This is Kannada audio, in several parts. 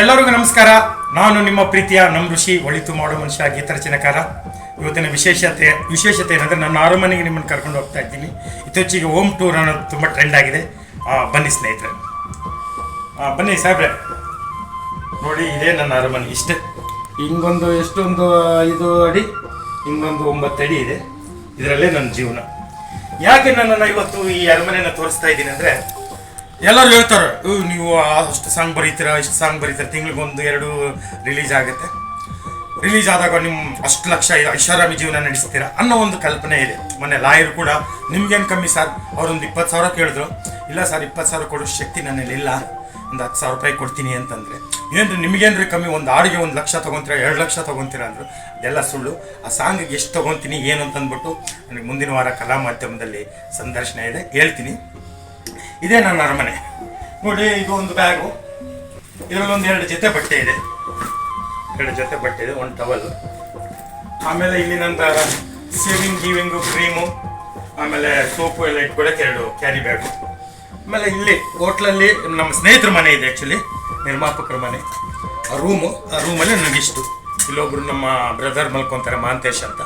ಎಲ್ಲರಿಗೂ ನಮಸ್ಕಾರ. ನಾನು ನಿಮ್ಮ ಪ್ರೀತಿಯ ನಮ್ಮ ಋಷಿ ಒಳಿತು ಮಾಡೋ ಮನುಷ್ಯ ಗೀತರಚನೆಕಾರ ಇವತ್ತಿನ ವಿಶೇಷತೆ ವಿಶೇಷತೆ ಏನಂದ್ರೆ ನನ್ನ ಅರಮನೆಗೆ ನಿಮ್ಮನ್ನು ಕರ್ಕೊಂಡು ಹೋಗ್ತಾ ಇದ್ದೀನಿ. ಇತ್ತೀಚೆಗೆ ಹೋಮ್ ಟೂರ್ ಅನ್ನೋದು ತುಂಬ ಟ್ರೆಂಡ್ ಆಗಿದೆ. ಬನ್ನಿ ಸ್ನೇಹಿತರೆ. ಬನ್ನಿ ಸಾಹೇಬ್ರೆ. ನೋಡಿ, ಇದೇ ನನ್ನ ಅರಮನೆ. ಇಷ್ಟೇ. ಹಿಂಗೊಂದು ಎಷ್ಟೊಂದು ಐದು ಅಡಿ, ಹಿಂಗೊಂದು ಒಂಬತ್ತು ಅಡಿ ಇದೆ. ಇದರಲ್ಲೇ ನನ್ನ ಜೀವನ. ಯಾಕೆ ನನ್ನನ್ನು ಇವತ್ತು ಈ ಅರಮನೆಯನ್ನು ತೋರಿಸ್ತಾ ಇದ್ದೀನಿ ಅಂದರೆ ಎಲ್ಲರೂ ಹೇಳ್ತಾರೆ "ಉ, ನೀವು ಅಷ್ಟು ಸಾಂಗ್ ಬರೀತೀರ ಇಷ್ಟು ಸಾಂಗ್ ಬರೀತೀರ? ತಿಂಗಳಿಗೊಂದು ಎರಡು ರಿಲೀಸ್ ಆಗುತ್ತೆ. ರಿಲೀಸ್ ಆದಾಗ ನಿಮ್ಮ ಅಷ್ಟು ಲಕ್ಷ ಐಷಾರಾಮಿ ಜೀವನ ನಡೆಸ್ತೀರ ಅನ್ನೋ ಒಂದು ಕಲ್ಪನೆ ಇದೆ. ಮೊನ್ನೆ ಲಾಯರ್ ಕೂಡ ನಿಮ್ಗೇನು ಕಮ್ಮಿ ಸರ್ ಅವರೊಂದು ಇಪ್ಪತ್ತು ಸಾವಿರ ಕೇಳಿದ್ರು. ಇಲ್ಲ ಸರ್ ಇಪ್ಪತ್ತು ಸಾವಿರ ಕೊಡೋ ಶಕ್ತಿ ನನ್ನಲ್ಲಿ ಇಲ್ಲ. ಒಂದು ಹತ್ತು ಸಾವಿರ ರೂಪಾಯಿ ಕೊಡ್ತೀನಿ ಅಂತಂದರೆ. ಏನ್ರಿ ರೀ ಕಮ್ಮಿ? ಒಂದು ಆಡಿಗೆ ಒಂದು ಲಕ್ಷ ತೊಗೊತೀರ ಎರಡು ಲಕ್ಷ ತೊಗೊತೀರ? ಅಂದರು. ಅದೆಲ್ಲ ಸುಳ್ಳು. ಆ ಸಾಂಗಿಗೆ ಎಷ್ಟು ತೊಗೊತೀನಿ ಏನು ಅಂತಂದ್ಬಿಟ್ಟು ನನಗೆ ಮುಂದಿನ ವಾರ ಕಲಾ ಮಾಧ್ಯಮದಲ್ಲಿ ಸಂದರ್ಶನ ಇದೆ. ಹೇಳ್ತೀನಿ. ಇದೇ ನನ್ನ ಅರಮನೆ. ನೋಡಿ ಇದು ಒಂದು ಬ್ಯಾಗು ಇದರಲ್ಲಿ ಒಂದು ಎರಡು ಜೊತೆ ಬಟ್ಟೆ ಇದೆ. ಎರಡು ಜೊತೆ ಬಟ್ಟೆ ಇದೆ, ಒಂದು ಟವಲ್ ಆಮೇಲೆ ಇಲ್ಲಿ ನಂತರ ಸೇವಿಂಗ್ ಗೀವಿಂಗು ಕ್ರೀಮು ಆಮೇಲೆ ಸೋಪು ಎಲ್ಲ ಇಟ್ಕೊಳ್ಳೋಕೆ ಎರಡು ಕ್ಯಾರಿ ಬ್ಯಾಗು ಆಮೇಲೆ ಇಲ್ಲಿ ಹೋಟ್ಲಲ್ಲಿ ನಮ್ಮ ಸ್ನೇಹಿತರ ಮನೆ ಇದೆ ಆ್ಯಕ್ಚುಲಿ ನಿರ್ಮಾಪಕರ ಮನೆ. ಆ ರೂಮು ಆ ರೂಮಲ್ಲಿ ನನಗಿಷ್ಟು ಇಲ್ಲೊಬ್ರು ನಮ್ಮ ಬ್ರದರ್ ಮಲ್ಕೊತಾರೆ, ಮಾಂತೇಶ್ ಅಂತ.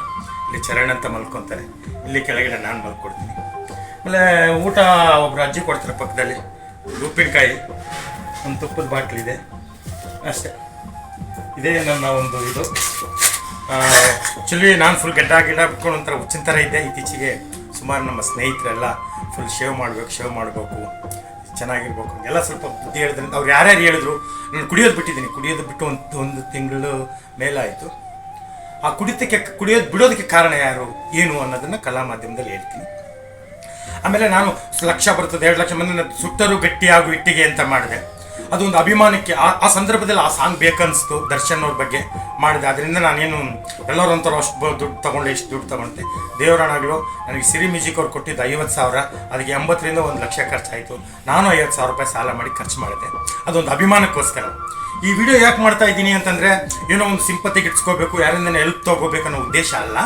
ಇಲ್ಲಿ ಚರಣ್ ಅಂತ ಮಲ್ಕೊತಾರೆ. ಇಲ್ಲಿ ಕೆಳಗಡೆ ನಾನು ಮಲ್ಕೊಡ್ತೀನಿ. ಆಮೇಲೆ ಊಟ ಒಬ್ರು ಅಜ್ಜಿ ಕೊಡ್ತಾರೆ ಪಕ್ಕದಲ್ಲಿ, ಉಪ್ಪಿನಕಾಯಿ, ಒಂದು ತುಪ್ಪದ ಬಾಟ್ಲ್ ಇದೆ. ಅಷ್ಟೇ. ಇದೇ ನನ್ನ ಒಂದು ಇದು. ಆ್ಯಕ್ಚುಲಿ ನಾನು ಫುಲ್ ಗೆಡ್ಡ ಗಿಡ ಬಿಟ್ಕೊಂಡು ಒಂಥರ ಹುಚ್ಚಿನ ಥರ ಇದ್ದೆ ಇತ್ತೀಚೆಗೆ ಸುಮಾರು ನಮ್ಮ ಸ್ನೇಹಿತರೆಲ್ಲ ಫುಲ್ ಶೇವ್ ಮಾಡಬೇಕು ಶೇವ್ ಮಾಡಬೇಕು, ಚೆನ್ನಾಗಿರ್ಬೇಕು. ಎಲ್ಲ ಸ್ವಲ್ಪ ಬುದ್ಧಿ ಹೇಳಿದ್ರಿಂದ ಅವ್ರು ಯಾರ್ಯಾರು ಹೇಳಿದ್ರು, ನಾನು ಕುಡಿಯೋದು ಬಿಟ್ಟಿದ್ದೀನಿ. ಕುಡಿಯೋದು ಬಿಟ್ಟು ಒಂದು ಒಂದು ತಿಂಗಳು ಮೇಲಾಯಿತು. ಆ ಕುಡಿತಕ್ಕೆ, ಕುಡಿಯೋದು ಬಿಡೋದಕ್ಕೆ ಕಾರಣ ಯಾರು, ಏನು ಅನ್ನೋದನ್ನು ಕಲಾ ಮಾಧ್ಯಮದಲ್ಲಿ ಹೇಳ್ತೀನಿ. ಆಮೇಲೆ ನಾನು ಲಕ್ಷ ಬರ್ತದೆ, ಎರಡು ಲಕ್ಷ ಮಂದಿ ಸುಟ್ಟರು ಗಟ್ಟಿಯಾಗು ಇಟ್ಟಿಗೆ ಅಂತ ಮಾಡಿದೆ. ಅದೊಂದು ಅಭಿಮಾನಕ್ಕೆ ಆ ಆ ಸಂದರ್ಭದಲ್ಲಿ ಆ ಸಾಂಗ್ ಬೇಕನ್ನಿಸ್ತು ದರ್ಶನ್ ಅವ್ರ ಬಗ್ಗೆ ಮಾಡಿದೆ. ಅದರಿಂದ ನಾನೇನು ಎಲ್ಲರೂ ಅಂತಾರೋ ಅಷ್ಟು ದುಡ್ಡು ತೊಗೊಂಡೆ, ಇಷ್ಟು ದುಡ್ಡು ತಗೊಂಡೆ. ದೇವರಾಣಾಗಲು ನನಗೆ ಸಿರಿ ಮ್ಯೂಸಿಕ್ ಅವ್ರು ಕೊಟ್ಟಿದ್ದು ಐವತ್ತು ಸಾವಿರ, ಅದಕ್ಕೆ ಎಂಬತ್ತರಿಂದ ಒಂದು ಲಕ್ಷ ಖರ್ಚಾಯಿತು. ನಾನು ಐವತ್ತು ಸಾವಿರ ರೂಪಾಯಿ ಸಾಲ ಮಾಡಿ ಖರ್ಚು ಮಾಡಿದೆ. ಅದೊಂದು ಅಭಿಮಾನಕ್ಕೋಸ್ಕರ. ಈ ವಿಡಿಯೋ ಯಾಕೆ ಮಾಡ್ತಾ ಇದ್ದೀನಿ ಅಂತಂದರೆ, ಏನೋ ಒಂದು ಸಿಂಪತಿಗೆ ಇಟ್ಸ್ಕೋಬೇಕು ಯಾರಿಂದ ಹೆಲ್ಪ್ ತಗೋಬೇಕು ಅನ್ನೋ ಉದ್ದೇಶ ಅಲ್ಲ.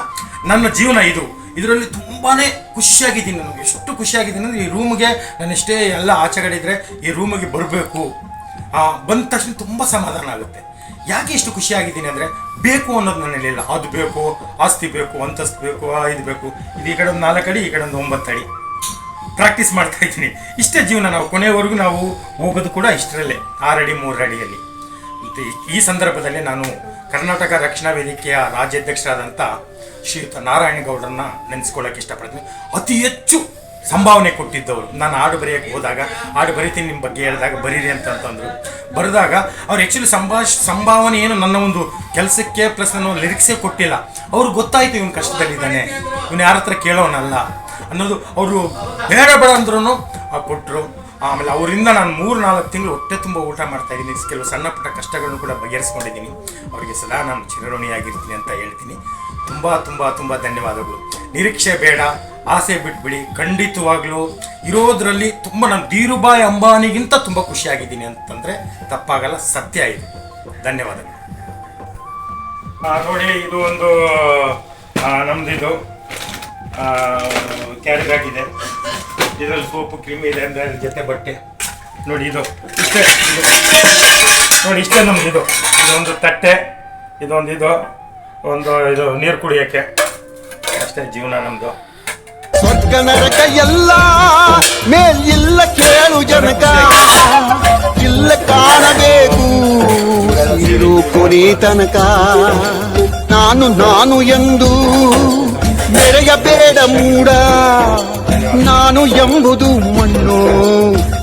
ನನ್ನ ಜೀವನ ಇದು. ಇದರಲ್ಲಿ ತುಂಬಾ ಖುಷಿಯಾಗಿದ್ದೀನಿ ನನಗೆ ಎಷ್ಟು ಖುಷಿಯಾಗಿದ್ದೀನಿ ಅಂದರೆ ಈ ರೂಮ್ಗೆ ನಾನು ಎಷ್ಟೇ ಎಲ್ಲ ಆಚೆಗಡೆ ಇದ್ದರೆ ಈ ರೂಮಿಗೆ ಬರಬೇಕು. ಬಂದ ತಕ್ಷಣ ತುಂಬ ಸಮಾಧಾನ ಆಗುತ್ತೆ. ಯಾಕೆ ಇಷ್ಟು ಖುಷಿಯಾಗಿದ್ದೀನಿ ಅಂದರೆ ಬೇಕು ಅನ್ನೋದು ನನ್ನಲ್ಲಿಲ್ಲ ಅದು ಬೇಕು, ಆಸ್ತಿ ಬೇಕು, ಅಂತಸ್ತು ಬೇಕು ಇದು ಬೇಕು. ಇದು ಈ ಕಡೆ ಒಂದು ನಾಲ್ಕು ಅಡಿ, ಈ ಕಡೆ ಒಂದು ಒಂಬತ್ತು ಅಡಿ. ಪ್ರಾಕ್ಟೀಸ್ ಮಾಡ್ತಾ ಇದ್ದೀನಿ. ಇಷ್ಟೇ ಜೀವನ ನಾವು ಕೊನೆಯವರೆಗೂ ನಾವು ಹೋಗೋದು ಕೂಡ ಇಷ್ಟರಲ್ಲೇ. ಆರಡಿ ಮೂರು ಅಡಿಯಲ್ಲಿ ಮತ್ತು ಈ ಸಂದರ್ಭದಲ್ಲಿ ನಾನು ಕರ್ನಾಟಕ ರಕ್ಷಣಾ ವೇದಿಕೆಯ ರಾಜ್ಯಾಧ್ಯಕ್ಷರಾದಂಥ ಶ್ರೀಯುತ ನಾರಾಯಣಗೌಡರನ್ನ ನೆನೆಸ್ಕೊಳ್ಳೋಕೆ ಇಷ್ಟಪಡ್ತೀನಿ. ಅತಿ ಹೆಚ್ಚು ಸಂಭಾವನೆ ಕೊಟ್ಟಿದ್ದವರು. ನಾನು ಹಾಡು ಬರೆಯೋಕ್ಕೆ ಹೋದಾಗ, ಹಾಡು ಬರಿತೀನಿ ನಿಮ್ಮ ಬಗ್ಗೆ ಹೇಳಿದಾಗ ಬರೀರಿ ಅಂತಂತಂದರು ಬರೆದಾಗ ಅವ್ರು ಆ್ಯಕ್ಚುಲಿ ಸಂಭಾಷ್ ಸಂಭಾವನೆ ಏನು ನನ್ನ ಒಂದು ಕೆಲಸಕ್ಕೆ ಪ್ಲಸ್ ನನ್ನ ಲಿರಿಕ್ಸೇ ಕೊಟ್ಟಿಲ್ಲ. ಅವ್ರಿಗೆ ಗೊತ್ತಾಯಿತು ಇವನು ಕಷ್ಟದಲ್ಲಿದ್ದಾನೆ. ಇವನು ಯಾರ ಹತ್ರ ಕೇಳೋನಲ್ಲ ಅನ್ನೋದು. ಅವರು ಬೇಡ ಬೇಡ ಅಂದ್ರೂ ಕೊಟ್ಟರು ಆಮೇಲೆ ಅವರಿಂದ ನಾನು ಮೂರು ನಾಲ್ಕು ತಿಂಗಳು ಹೊಟ್ಟೆ ತುಂಬ ಊಟ ಮಾಡ್ತಾ ಇದ್ದೀನಿ. ಕೆಲವು ಸಣ್ಣ ಪುಟ್ಟ ಕಷ್ಟಗಳನ್ನು ಕೂಡ ಬಗೆಹರಿಸ್ಕೊಂಡಿದ್ದೀನಿ. ಅವರಿಗೆ ಸದಾ ನಾನು ಚಿರಋಣಿಯಾಗಿರ್ತೀನಿ ಅಂತ ಹೇಳ್ತೀನಿ. ತುಂಬ ತುಂಬ ತುಂಬ ಧನ್ಯವಾದಗಳು. ನಿರೀಕ್ಷೆ ಬೇಡ, ಆಸೆ ಬಿಟ್ಬಿಡಿ. ಖಂಡಿತವಾಗ್ಲೂ ಇರೋದ್ರಲ್ಲಿ ತುಂಬ ನಾನು ಧೀರುಬಾಯಿ ಅಂಬಾನಿಗಿಂತ ತುಂಬ ಖುಷಿಯಾಗಿದ್ದೀನಿ ಅಂತಂದರೆ ತಪ್ಪಾಗಲ್ಲ, ಸತ್ಯ ಇದು. ಧನ್ಯವಾದಗಳು. ನೋಡಿ, ಇದು ಒಂದು ಇದು ಕ್ಯಾರಿ ಬ್ಯಾಗ್ ಇದೆ. ಇದರಲ್ಲಿ ಸೋಪು, ಕ್ರಿಮಿ ಇದೆ ಅಂದರೆ ಜೊತೆ ಬಟ್ಟೆ. ನೋಡಿ ಇದು. ಇಷ್ಟೇ. ನೋಡಿ ಇಷ್ಟೇ ನಮ್ದು ಇದು. ಇದೊಂದು ತಟ್ಟೆ, ಇದೊಂದು ಇದು, ಒಂದು ಇದು ನೀರು ಕುಡಿಯೋಕ್ಕೆ. ಅಷ್ಟೇ ಜೀವನ ನಮ್ಮದು ಸ್ವರ್ಗ ಎಲ್ಲ ಇಲ್ಲ ಕೇಳು ಜನಕ. ಇಲ್ಲ ಕಾಣಬೇಕು ಇರು ಕೊನೆ ತನಕ. ನಾನು ನಾನು ಎಂದು ಮೆರೆಯಬೇಡ ಮೂಡ. ನಾನು ಎಂಬುದು ಮಣ್ಣು.